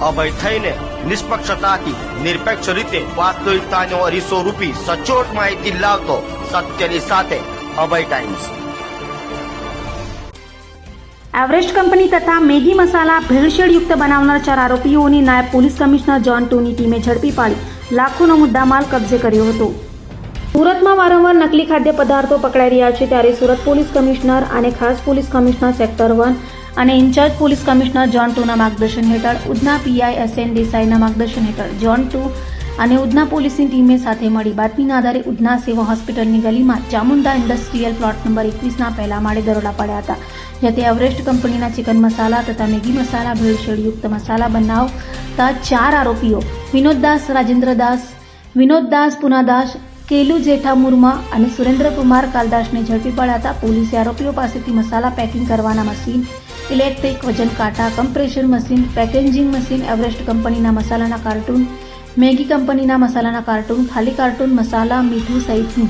અભય થઈને નિષ્પક્ષતાથી નિરપેક્ષ રીતે વાસ્તવિકતાનો અરીસો રૂપી સચોટ માહિતી લાવતો સત્યની સાથે અભય ટાઈમ્સ. એવરેસ્ટ કંપની તથા મેગી મસાલા ભેળસેળયુક્ત બનાવનાર ચાર આરોપીઓની નાયબ પોલીસ કમિશનર જોન ટુની ટીમે ઝડપી પાડી લાખોનો મુદ્દામાલ કબજે કર્યો હતો. સુરતમાં વારંવાર નકલી ખાદ્ય પદાર્થો પકડાઈ રહ્યા છે ત્યારે સુરત પોલીસ કમિશનર અને ખાસ પોલીસ કમિશનર સેક્ટર વન અને ઇન્ચાર્જ પોલીસ કમિશનર જોન ટુના માર્ગદર્શન હેઠળ ઉધના પીઆઈ એસ એન દેસાઈના માર્ગદર્શન હેઠળ જોન ટુ અને ઉધના પોલીસની ટીમે સાથે મળી બાતમીના આધારે ઉધના સેવા હોસ્પિટલની ગલીમાં ચામુંડા ઇન્ડસ્ટ્રીયલ પ્લોટ નંબર એકવીસના પહેલા માળે દરોડા પડ્યા હતા જેથી એવરેસ્ટ કંપનીના ચિકન મસાલા તથા મેગી મસાલા, ભેળસેળયુક્ત મસાલા બનાવતા ચાર આરોપીઓ વિનોદદાસ રાજેન્દ્રદાસ વિનોદદાસ પુનાદાસ કેલુ જેઠા મુર્મા અને સુરેન્દ્રકુમાર કાલદાસને ઝડપી પડ્યા હતા. પોલીસે આરોપીઓ પાસેથી મસાલા પેકિંગ કરવાના મશીન ઇલેક્ટ્રિક વજન કાંટા compressor machine packaging machine Everest કંપનીના મસાલાના કાર્ટૂન મેગી કંપનીના મસાલાના કાર્ટૂન ખાલી કાર્ટૂન મસાલા મીઠું સહિતની.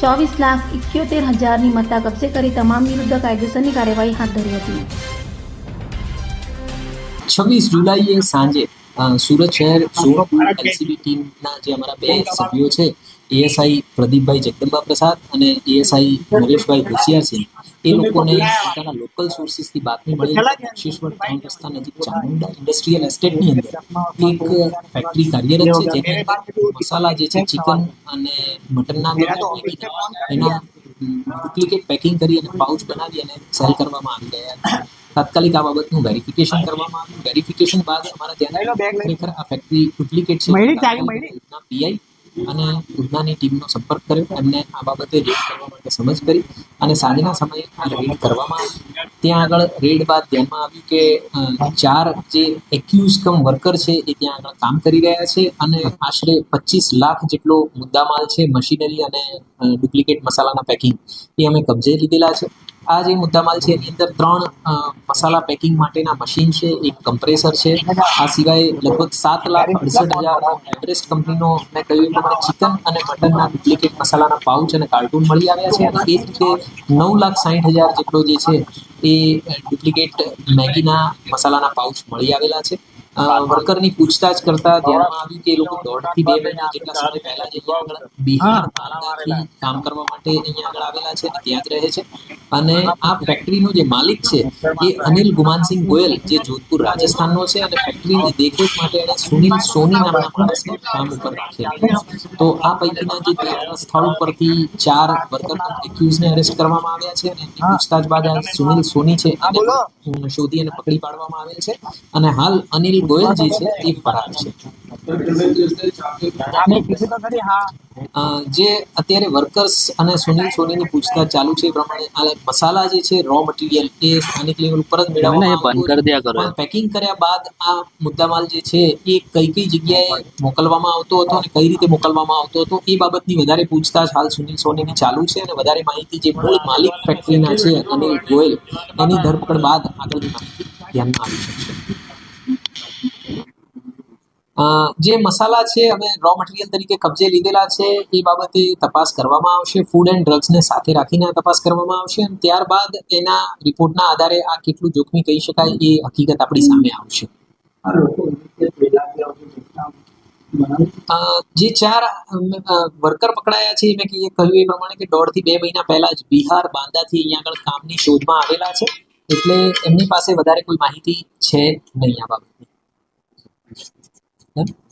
ચોવીસ લાખ ઇક્યોતેર હજારની મત્તા કબજે કરી તમામ વિરુદ્ધ કાયદેસરની કાર્યવાહી હાથ ધરી હતી. છવ્વીસ જુલાઈએ સાંજે સુરત શહેર સુરત એલસીબી ટીમના જે અમારા બે સભ્યો છે એએસઆઈ પ્રદીપભાઈ જગદંબા પ્રસાદ અને એએસઆઈ નરેશભાઈ હોશિયારસિંહ. એ લોકોને પોતાના લોકલ સોર્સિસથી બાતમી મળી બક્ષીશ્વર ત્રણ રસ્તા નજીક ચામુંડા ઇન્ડસ્ટ્રીયલ એસ્ટેટની અંદર. એક ફેક્ટરી કાર્યરત છે જેની અંદર મસાલા જે છે ચિકન અને મટનના એના ડુપ્લિકેટ પેકિંગ કરી અને પાઉચ બનાવી અને સેલ કરવામાં આવી રહ્યા હતા તાત્કાલિક આ બાબતનું વેરિફિકેશન કરવામાં આવ્યું. વેરિફિકેશન બાદ અમારા ધ્યાન ખરેખર આ ફેક્ટરી ડુપ્લિકેટ છે. પીઆઈ અને ઉધનાની ટીમનો સંપર્ક કર્યો. એમને આ બાબતે રેડ કરવા માટે સમજ કરી અને સાંજના સમયે આ રેડ કરવામાં આવી ત્યાં આગળ રેડ બાદ ધ્યાનમાં આવ્યું કે ચાર જે એક્યુઝ કમ વર્કર છે એ ત્યાં આગળ કામ કરી રહ્યા છે અને આશરે પચીસ લાખ જેટલો મુદ્દામાલ છે, મશીનરી અને ડુપ્લિકેટ મસાલાના પેકિંગ એ અમે કબજે લીધેલા છે. આ જે મુદ્દામાલ છે, એની અંદર ત્રણ મસાલા પેકિંગ માટેના મશીન છે, એક કમ્પ્રેસર છે. આ સિવાય લગભગ સાત લાખ અડસઠ હજાર એવરેસ્ટ કંપનીનો મેં કહ્યું પ્રમાણે ચિકન અને મટનના ડુપ્લિકેટ મસાલાના પાઉચ અને કાર્ટૂન મળી આવ્યા છે. અને એ જ રીતે નવ લાખ સાઠ હજાર જેટલો જે છે, એ ડુપ્લિકેટ મેગીના મસાલાના પાઉચ મળી આવેલા છે. વર્કરની પૂછતાછ કરતા ધ્યાનમાં આવ્યું કે એ લોકો દોઢથી બે મહિના જેટલા સમય પહેલા જે આગળ બિહાર બાંગ્લાથી કામ કરવા માટે અહીંયા આગળ આવેલા છે અને ત્યાં જ રહે છે. અને આ ફેક્ટરીનો જે માલિક છે, એ અનિલ ગુમાનસિંહ ગોયલ, જે જોધપુર રાજસ્થાનનો છે અને ફેક્ટરીની દેખરેખ માટે એણે સુનિલ સોની નામના માણસને કામ ઉપર રાખેલા તો આ પૈકીના જે સ્થળ ઉપરથી ચાર વર્કર એક્યુઝને અરેસ્ટ કરવામાં આવ્યા છે અને પૂછતાછ બાદ સુનિલ સોની છે, એને શોધી અને પકડી પાડવામાં આવેલ છે. અને હાલ અનિલ ગોયલ જે છે. તે ફરાર છે જે અત્યારે વર્કર્સ અને સુનિલ સોનીની પૂછતાછ ચાલુ છે એ પ્રમાણે આ મસાલા જે છે રો મટીરિયલ એ સ્થાનિક લેવલ ઉપર જ મેળવવામાં પેકિંગ કર્યા બાદ આ મુદ્દામાલ જે છે એ કઈ કઈ જગ્યાએ મોકલવામાં આવતો હતો અને કઈ રીતે મોકલવામાં આવતો હતો એ બાબતની વધારે પૂછતાછ હાલ સુનિલ સોનીની ચાલુ છે અને વધારે માહિતી જે મૂળ માલિક ફેક્ટરીના છે અનિલ ગોયલ એની ધરપકડ બાદ આગળની માહિતી ધ્યાનમાં આવી શકશે જે મસાલા છે અમે રો મટીરિયલ તરીકે કબજે લીધેલા છે, એ બાબતે તપાસ કરવામાં આવશે. ફૂડ એન્ડ ડ્રગ્સને સાથે રાખીને તપાસ કરવામાં આવશે અને ત્યારબાદ એના રિપોર્ટના આધારે આ કેટલું જોખમી કહી શકાય એ હકીકત આપણી સામે આવશે. જે ચાર વર્કર પકડાયા છે મેં કહ્યું એ પ્રમાણે કે દોઢથી બે મહિના પહેલા જ બિહાર બાંદાથી અહીંયા આગળ કામની શોધમાં આવેલા છે, એટલે એમની પાસે વધારે કોઈ માહિતી છે નહીં આ બાબતની. Yep.